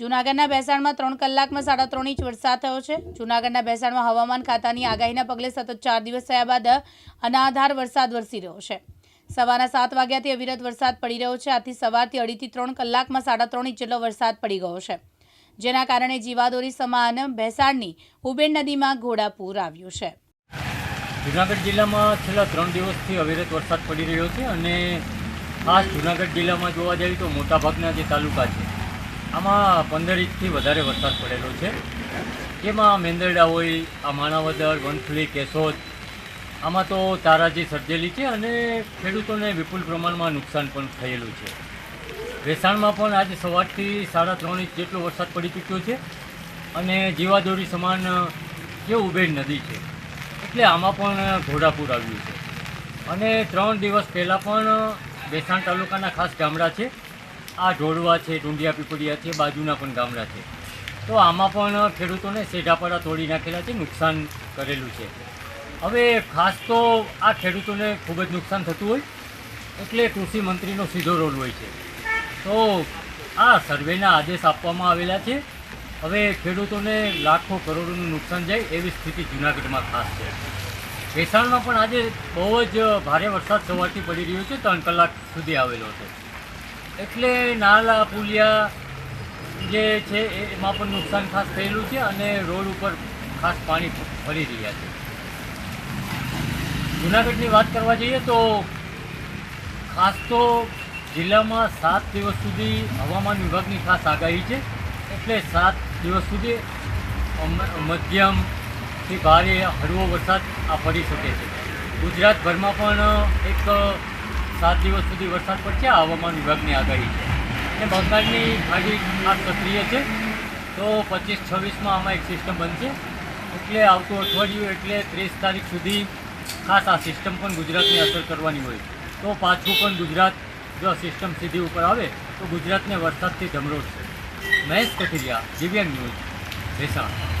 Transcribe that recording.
જૂનાગઢના ભેસાણમાં ત્રણ કલાકમાં સાડા ત્રણ ઇંચ વરસાદ થયો છે. જૂનાગઢના ભેસાણમાં હવામાન ખાતાની આગાહીના પગલે સતત ચાર દિવસ થયા બાદ અનાધાર વરસાદ વરસી રહ્યો છે. સવારના સાત વાગ્યાથી અવિરત વરસાદ પડી રહ્યો છે. આથી સવારથી અઢીથી ત્રણ કલાકમાં સાડા ત્રણ ઇંચ જેટલો વરસાદ પડી ગયો છે. જેના કારણે જીવાદોરી સમાન ભેસાણની ઉબેન નદીમાં ઘોડાપૂર આવ્યું છે. જુનાગઢ જિલ્લામાં છેલ્લા ત્રણ દિવસથી અવિરત વરસાદ પડી રહ્યો છે અને ખાસ જુનાગઢ જિલ્લામાં જોવા જઈએ તો મોટાભાગના જે તાલુકા છે આમાં પંદર ઇંચથી વધારે વરસાદ પડેલો છે. જેમાં મેંદરડા હોય આ માણાવદર વનફલી કેશોદ, આમાં તો તારાજી સર્જેલી છે અને ખેડૂતોને વિપુલ પ્રમાણમાં નુકસાન પણ થયેલું છે. વેસાણમાં પણ આજે સવારથી સાડા ત્રણ ઇંચ જેટલો વરસાદ પડી ચૂક્યો છે અને જીવાદોરી સમાન જે ઉબેડ નદી છે. એટલે આમાં પણ ઘોડાપુર આવ્યું છે. અને ત્રણ દિવસ પહેલાં પણ બેસાણ તાલુકાના ખાસ ગામડા છે. આ ઢોળવા છે ઢુંડિયા પીપળિયા છે, બાજુના પણ ગામડા છે. તો આમાં પણ ખેડૂતોને સેઢાપાડા તોડી નાખેલા છે, નુકસાન કરેલું છે. હવે ખાસ તો આ ખેડૂતોને ખૂબ જ નુકસાન થતું હોય, એટલે કૃષિ મંત્રીનો સીધો રોલ હોય છે. તો આ સર્વેના આદેશ આપવામાં આવેલા છે. હવે ખેડૂતોને લાખો કરોડોનું નુકસાન જાય એવી સ્થિતિ જૂનાગઢમાં ખાસ છે. ભેસાણમાં પણ આજે બહુ જ ભારે વરસાદ સવારથી પડી રહ્યો છે, ત્રણ કલાક સુધી આવેલો હતો એટલે નાલા, પુલિયા જે છે એમાં પણ નુકસાન ખાસ થયેલું છે અને રોડ ઉપર ખાસ પાણી ફરી રહ્યા છે. જૂનાગઢની વાત કરવા જઈએ તો ખાસ તો જિલ્લામાં સાત દિવસ સુધી હવામાન વિભાગની ખાસ આગાહી છે. એટલે સાત દિવસ સુધી મધ્યમ મધ્યમથી ભારે હળવો વરસાદ આ પડી શકે છે. ગુજરાતભરમાં પણ એક સાત દિવસ સુધી વરસાદ પડશે હવામાન વિભાગની આગાહી છે. એ બંગાળની ખાડી ખાસ સક્રિય છે. તો પચીસ, છવ્વીસમાં આમાં એક સિસ્ટમ બનશે. એટલે આવતું અઠવાડિયું, એટલે ત્રીસ તારીખ સુધી ખાસ આ સિસ્ટમ પણ ગુજરાતને અસર કરવાની હોય. તો પાછું પણ ગુજરાત જો સિસ્ટમ સીધી ઉપર આવે, તો ગુજરાતને વરસાદથી ધમરોડશે મહેશ કથિરિયા દિવ્યાંગ ન્યૂઝ ભેસાણ.